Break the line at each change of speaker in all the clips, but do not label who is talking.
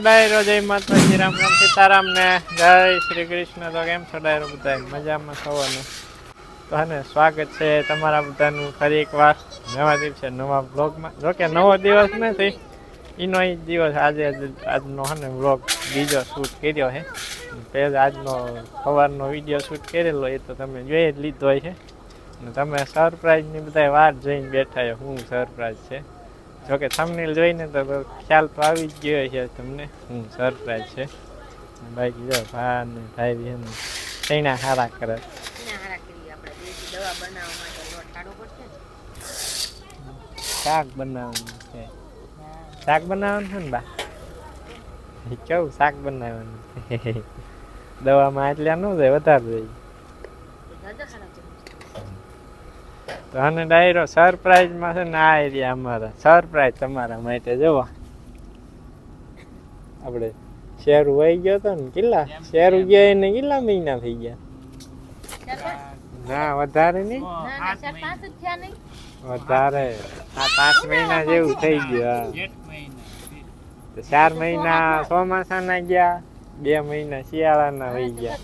ડાયરો જય માતાજી, રામ રામ સીતારામ ને જય શ્રી કૃષ્ણ. તો કેમ છો ડાયરો બધા? મજામાં થવાનું તો હને, સ્વાગત છે તમારા બધાનું ફરી એક વાર નવા દિવસે, નવા બ્લોગમાં. જોકે નવો દિવસ નથી એનો એ દિવસ આજે આજનો હે ને બ્લોગ બીજો શૂટ કર્યો છે પહેલ આજનો સવારનો વીડિયો શૂટ કરેલો, એ તો તમે જોઈ જ લીધો હોય છે તમે સરપ્રાઈઝની બધા વાત જોઈને બેઠા છો શું સરપ્રાઈઝ છે. જોકે થંબનેલ જોઈને તો ખ્યાલ તો આવી જ ગયો છે તમને. હું સરપ્રાઈઝ છે. બાકી જો ભા ને ભાઈ બહેન તૈણા હારા કરે? શાક બનાવવાનું છે. શાક બનાવવાનું છે ને બા? કેવું શાક બનાવવાનું દવામાં એટલે ન જાય વધારે જોઈએ આને ડાયરો સરપ્રાઈઝમાં છે ને આ એરિયા અમારા. સરપ્રાઈઝ તમારા માટે જોવા આપણે શેર વહી ગયો તો ને કેટલા? શેર ગયા એને કેટલા મહિના થઈ ગયા? ના વધારે નહીં? વધારે. આ પાંચ મહિના જેવું થઈ ગયું હા. ચાર મહિના ચોમાસાના ગયા બે મહિના શિયાળાના વહી ગયા.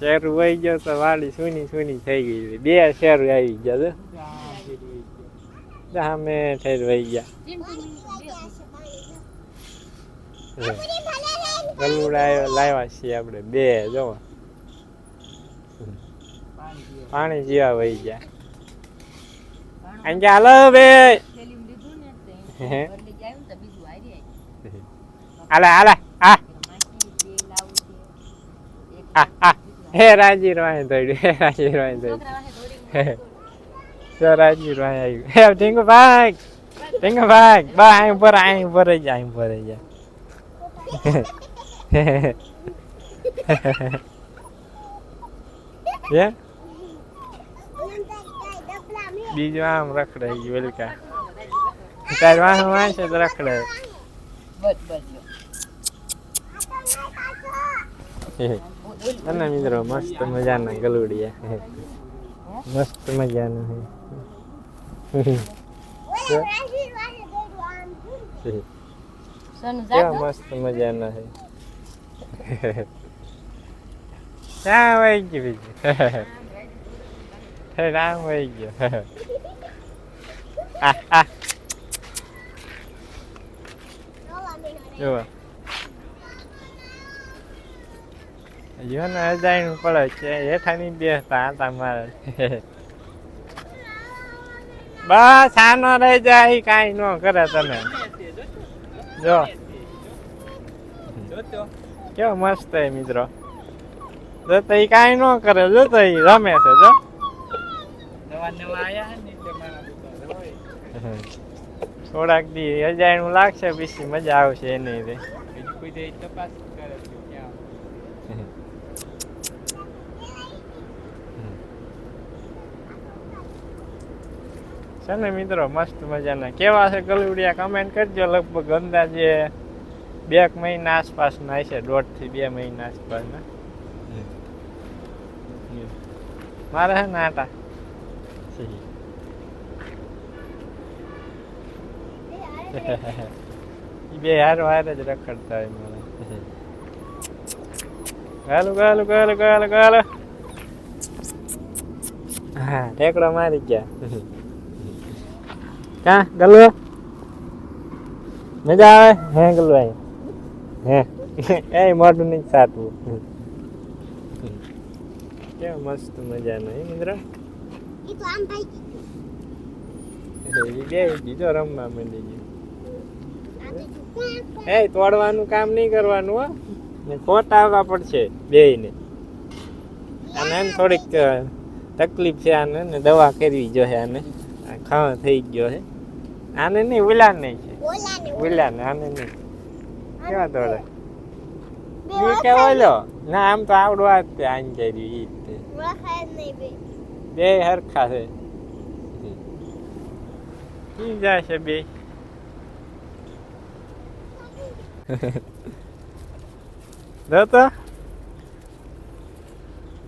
શેરું વહી ગયો તો વાડી સૂની સૂની થઈ ગઈ બે શેર આવી ગયા તો સામે થઈ વહી ગયા. લાવ્યા છીએ આપણે બે, જો. પાણી જીવા વહી ગયા. હાલો બે
થેલીમાં લીધું ને તો
હે.
એને બદલી જાય ને તો બીજું હારી આવી
હાલે હાલે આ
માખી બે લાવું છે એક
આ આ હે રાજી રોય દોડ્યું હે રાજી રોય દોડ્યું જો રાજી રોય આવ્યું હે ટીંગુ ભાઈ ટીંગુ ભાઈ બા અહીં ઉપર અહીં ઉપર જ અહીં ઉપર જ. હે? બીજું આમ રખડાઈ ગયું વેલકા. તાર વાહ વાહ છે રખડે.
બસ.
અને મિત્રો મસ્ત મજાના ગલુડિયા. મસ્ત મજાના. કેવા મસ્ત મજાના છે. ક્યાં વહી ગયું બીજું. હે રામ વહી ગયો. આ આ. જુઓ હજુ ને અજાયણું પડે છે. હેઠાની બેસતા હતા મારે. બસ આનો રહી જાય કાઈ ન કરે તને જો. કેવો મસ્ત હે મિત્રો. જો તો એ કાંઈ ન કરે, જો તો એ રમે છે, જો. થોડાક દી અજાયણું લાગશે, પછી મજા આવશે એની રે છે ને મિત્રો, મસ્ત મજાના. કેવા છે ગલુડિયા? કમેન્ટ કરજો. લગભગ અંદાજે બે મહિના આસપાસના હશે દોઢથી બે મહિના આસપાસના. મારે છે ને આટા? બે હારો હારે જ રખડતા હોય મને ગાલું ગાલું ગાલું ગાલું ગાલું. હા ટેકડો મારી ગયા. કા? ગલુ મજા આવે? હે ગલુ આય. હે. એ મોઢું નહીં સાટવું કેવું મસ્ત મજાનું હે મિત્ર? એ બે બીજો રમવા માંડી ગયો. એ તોડવાનું કામ નહીં કરવાનું હો. ને ખોટ આવવા પડશે બેયને. આને એમ થોડીક તકલીફ છે આને ને દવા કરવી જોઈએ આને. આ ખાવા થઈ ગયો છે. આને નહીં ઉલા નહીં છે ઉલા ને આને નહીં. કેવા દોડે? ઈ કે ઓલો? ના આમ તો આવડવા જ તે આન કર્યું ઈ તે બે. હરખા છે. જાય છે બે. જો તો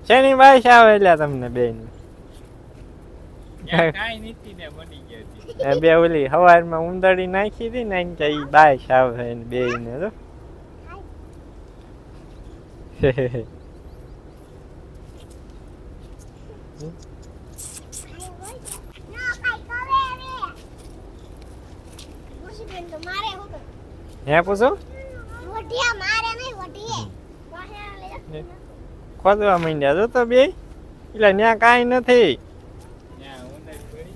શેની બાઈશ આવે એટલે તમને બેન
કાંઈ નથી ને બની ગયા
એ બે ઓલી હવારમાં ઉંદરડી નાખી હતી ને કે ઈ બાય આવે ને બે ને તો. હે પૂછો? ખોદવા માંડ્યા જો તો બે એટલે ત્યાં કાંઈ નથી
ત્યાં ઉંદર પડી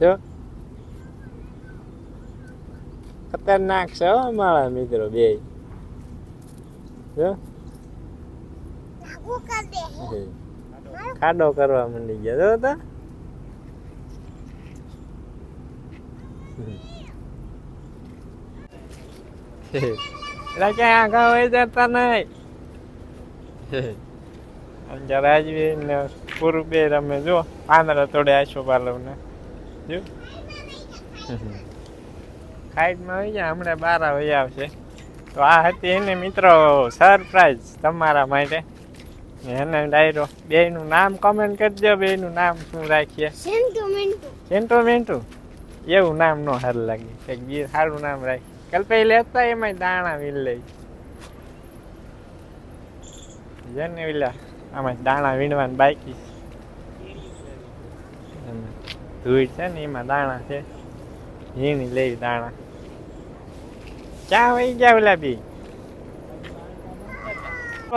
જો. ખતરનાક છે હો મારા મિત્રો બે. જો. ખાડો કરવા માંડી ગયા. જો તો. એટલે ક્યાં આગળ હોય જતા નહીં. જરા જ ને પૂરું બે રમે જો. પાંદડા તોડે આશો પાલવને. જો. ખાઈટમાં આવી જાય હમણાં બાર વહી આવશે. તો આ હતી એને મિત્રો સરપ્રાઈઝ તમારા માટે. એને ડાયરો. બેયનું નામ કમેન્ટ કરજો બેયનું નામ શું રાખીએ? સેન્ટો મેન્ટુ. એવું નામ નો સારું લાગે. કંઈક બી સારું નામ રાખી. કલ્પે લેતા એમાં દાણા વીલ લઈ જેને વિલા આમાં દાણા વીણવાનું બાકી. ધૂળ છે ને એમાં દાણા છે. વીણી લેવી દાણા. ચા વહી ગયા ઓલા બી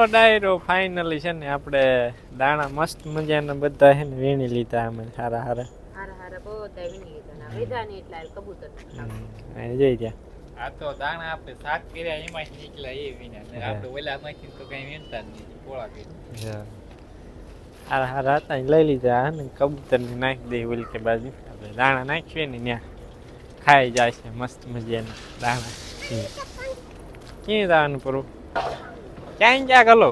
ડાયરો ફાઇનલી છે ને આપણે દાણા મસ્ત મજાના બધા છે ને વીણી લીધા અમે સારા સારા
હારા હારા બધા વીણી લીધા ના વેધા ને એટલા કબૂતર
અહીં જઈ ત્યાં
આ તો દાણા આપણે સાત કર્યા એમાં નીકળ્યા એ વિના ને
ઓલા
આપણે ઓલામાંથી તો કઈ વીણતા જ નહીં પોળા કરી
હતા ઈ લઈ લીધા અને કબૂતરને નાખી દઈ ઓલી કે બાજુ. આપણે દાણા નાખીએ ને ત્યાં ખાઈ જાય છે, મસ્ત મજાના દાણા. ક્યાં જવાનું પૂરું? ક્યાંય ગયા ગલો?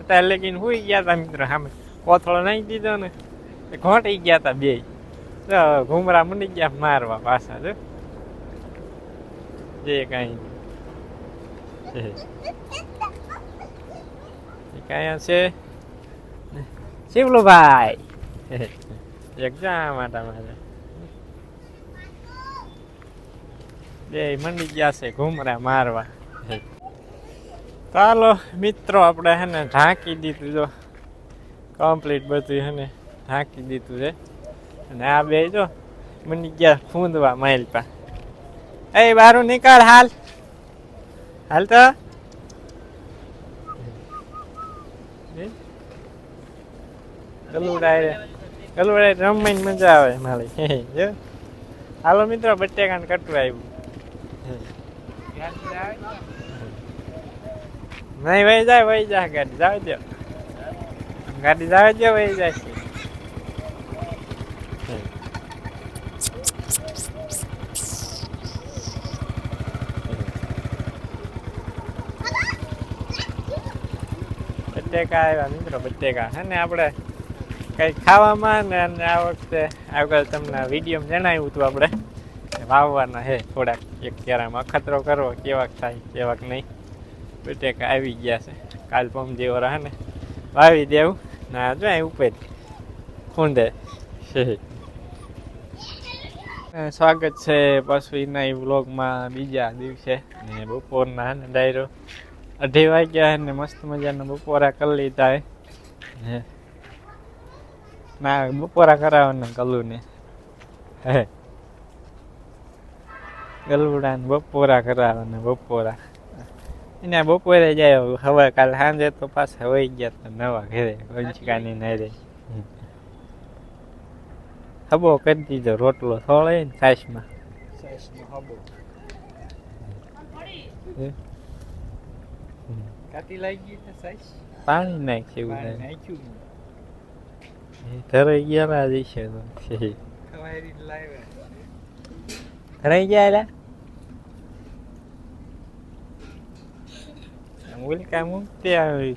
અત્યારે લેકીન હુઈ ગયા હતા મિત્રો સામે. કોથળો નાખી દીધો ને ઘોંટી ગયા હતા બે. ઘુમરા મંડી ગયા મારવા પાછા, જો. જે કાંઈ કાંઈ છે શિવલુભાઈ એક જા માટે મારે બે મંડી ગયા છે ઘુમરા મારવા. ચાલો, મિત્રો, આપણે હે ને ઢાંકી દીધું જો. કમ્પ્લીટ બધું હે ને ઢાંકી દીધું છે. અને આ બે જો મંડી ગયા ફૂંદવા માઇલ પા એ બારું નીકળ, હાલ. હાલ તો. ગલુડા રે ગલુડા રમવાની મજા આવે મારી. જો. હાલો મિત્રો, બટેકાને કટવા આવ્યું નહીં, વહી જાય વહી જાય ગાડી જાવ દો ગાડી જાવ દો વહી જાય બટેકા આવ્યા મિત્રો, બટેકા. હે ને આપણે કંઈ ખાવામાં ને આ વખતે આગળ તમને વીડિયો જણાવ્યું હતું આપણે. વાવવાના હે થોડાક. એક કેરામાં અખતરો કરવો, કેવાક થાય, કેવાક નહીં. બટેક આવી ગયા છે. કાલ પમ જેવો રહે ને. વાવી દેવું. ના જો ઉપર. ખૂંદે સ્વાગત છે પશુના એ વ્લોગમાં બીજા દિવસે. ને બપોરના ડાયરો. અઢી વાગ્યા ને મસ્ત મજાના બપોરા કરી લીધા હે. ને બપોરા કરાવવાના કલુને હે. ગલુડા ને બપોરા કરાવવાના બપોરા. એને બપોરે જાય હવે કાલ સાંજે તો પાછા વહી ગયા તો નવા ઘરે વંચકાની નારે. હબો કરી દીધો રોટલો થોડે ને છાશમાં પાણી નાખ્યું.
પાણી
ને
નાખ્યું
ધરાઈ ગયા જશે તો છે
ખવારી લાવ્યા
ધરાઈ ગયા એલા ઉલકા મૂકતે આવી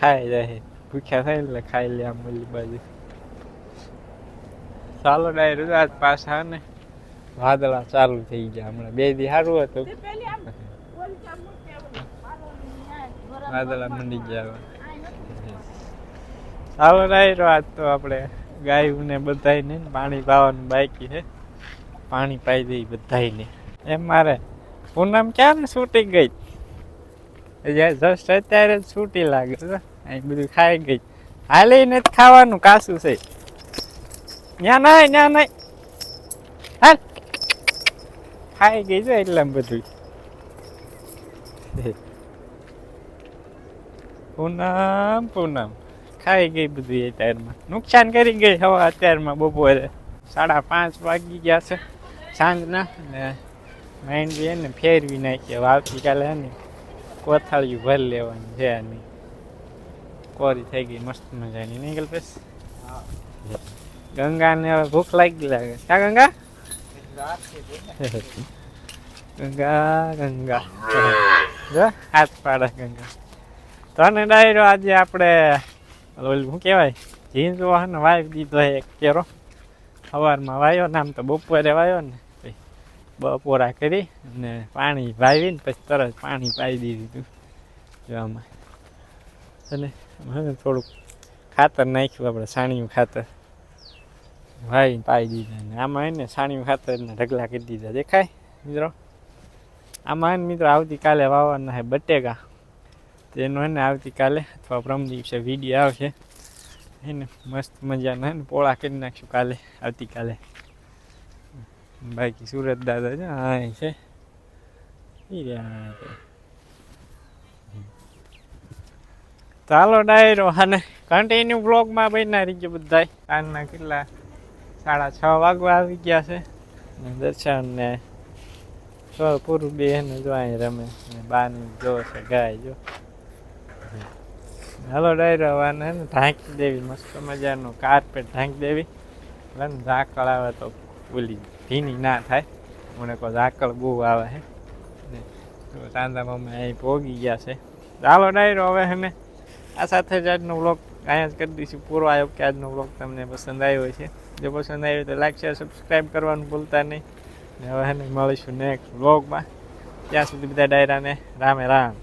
ખાઈ જાય ભૂખ્યા થાય એટલે ખાઈ લે આમ ઓલી બાજુ ચાલો ડાયરું આજ પાછા ને વાદળા ચાલુ થઈ ગયા હમણાં બે દી સારું હતું વાદળા મંડી ગયા. ચાલો ડાયરો આજ તો આપણે ગાયું ને બધાયને પાણી પાવાનું બાકી છે. પાણી પાઈ દઈ બધાયને. એમ મારે પૂનમ ક્યાં ને છૂટી ગઈ? જસ્ટ અત્યારે જ છૂટી લાગે છે. અહીં બધું ખાઈ ગઈ. હાલે નથી ખાવાનું કાસું છે. ત્યાં નહીં ત્યાં નહીં હાલ. ખાઈ ગઈ છે એટલે બધું પૂનમ પૂનમ. ખાઈ ગઈ બધું એ ટાયરમાં નુકસાન કરી ગઈ હવે અત્યારમાં બપોરે. સાડા પાંચ વાગી ગયા છે સાંજના ને માઇન્ડ બી એને ફેરવી નાખીએ હવે આવતીકાલે ને કોથાળીયું ભરી લેવાની છે આની કોરી થઈ ગઈ, મસ્ત મજાની. નહીં ગલ્પેશ ગંગાને હવે ભૂખ લાગી લાગે. કા ગંગા? ગંગા ગંગા. જો, હાથ પાડે ગંગા. તને ડાયરો આજે આપણે શું કહેવાય? જીન્સ વાહન વાવી દીધો એક કેરો. સવારમાં વાયો ને આમ તો બપોરે વાયો ને બપોરા કરી અને પાણી વાવીને પછી તરત પાણી પાઈ દીધું જોવામાં. અને હવે થોડુંક ખાતર નાખ્યું, આપણે સાણિયું ખાતર વાવીને પાઈ દીધા ને આમાં એને સાણિયું ખાતરના ઢગલા કરી દીધા. દેખાય? મિત્રો? આમાં મિત્રો, આવતીકાલે વાવવાના છે બટેકા. તેનો એને આવતીકાલે અથવા પ્રમ વીડિયો આવશે. એને મસ્ત મજાના ને, પોળા કરી નાખશું કાલે આવતીકાલે બાકી સુરત દાદા છે, હા છે. ચાલો ડાયરો, અને કન્ટિન્યુ બ્લોગમાં બન્યા રહીજો બધા સાંજના કેટલા? સાડા છ વાગવા આવી ગયા છે. દર્શન ને પૂરું બે ને, જો અહીં રમે. ને જો છે, ગાય, જો. હાલો ડાયરો વાને ઢાંકી દેવી, મસ્ત મજાનું કાર્પેટ ઢાંકી દેવી. એટલે ઝાકળ આવે તો ઓલી ભીની ના થાય. મને કહો ઝાકળ બહુ આવે હે. ને સાંધા મમ્મી અહીં પોગી ગયા છે. ચાલો ડાયરો, હવે હે આ સાથે જ આજનો વ્લોગ અહીંયા જ કરી દઈશું. પૂરો આવ્યો કે આજનો વ્લોગ તમને પસંદ આવ્યો છે જો પસંદ આવ્યો તો લાઈક શેર સબસ્ક્રાઈબ કરવાનું ભૂલતા નહીં. ને હવે હે મળીશું નેક્સ્ટ વ્લોગમાં. ત્યાં સુધી બધા ડાયરાને રામે રામ.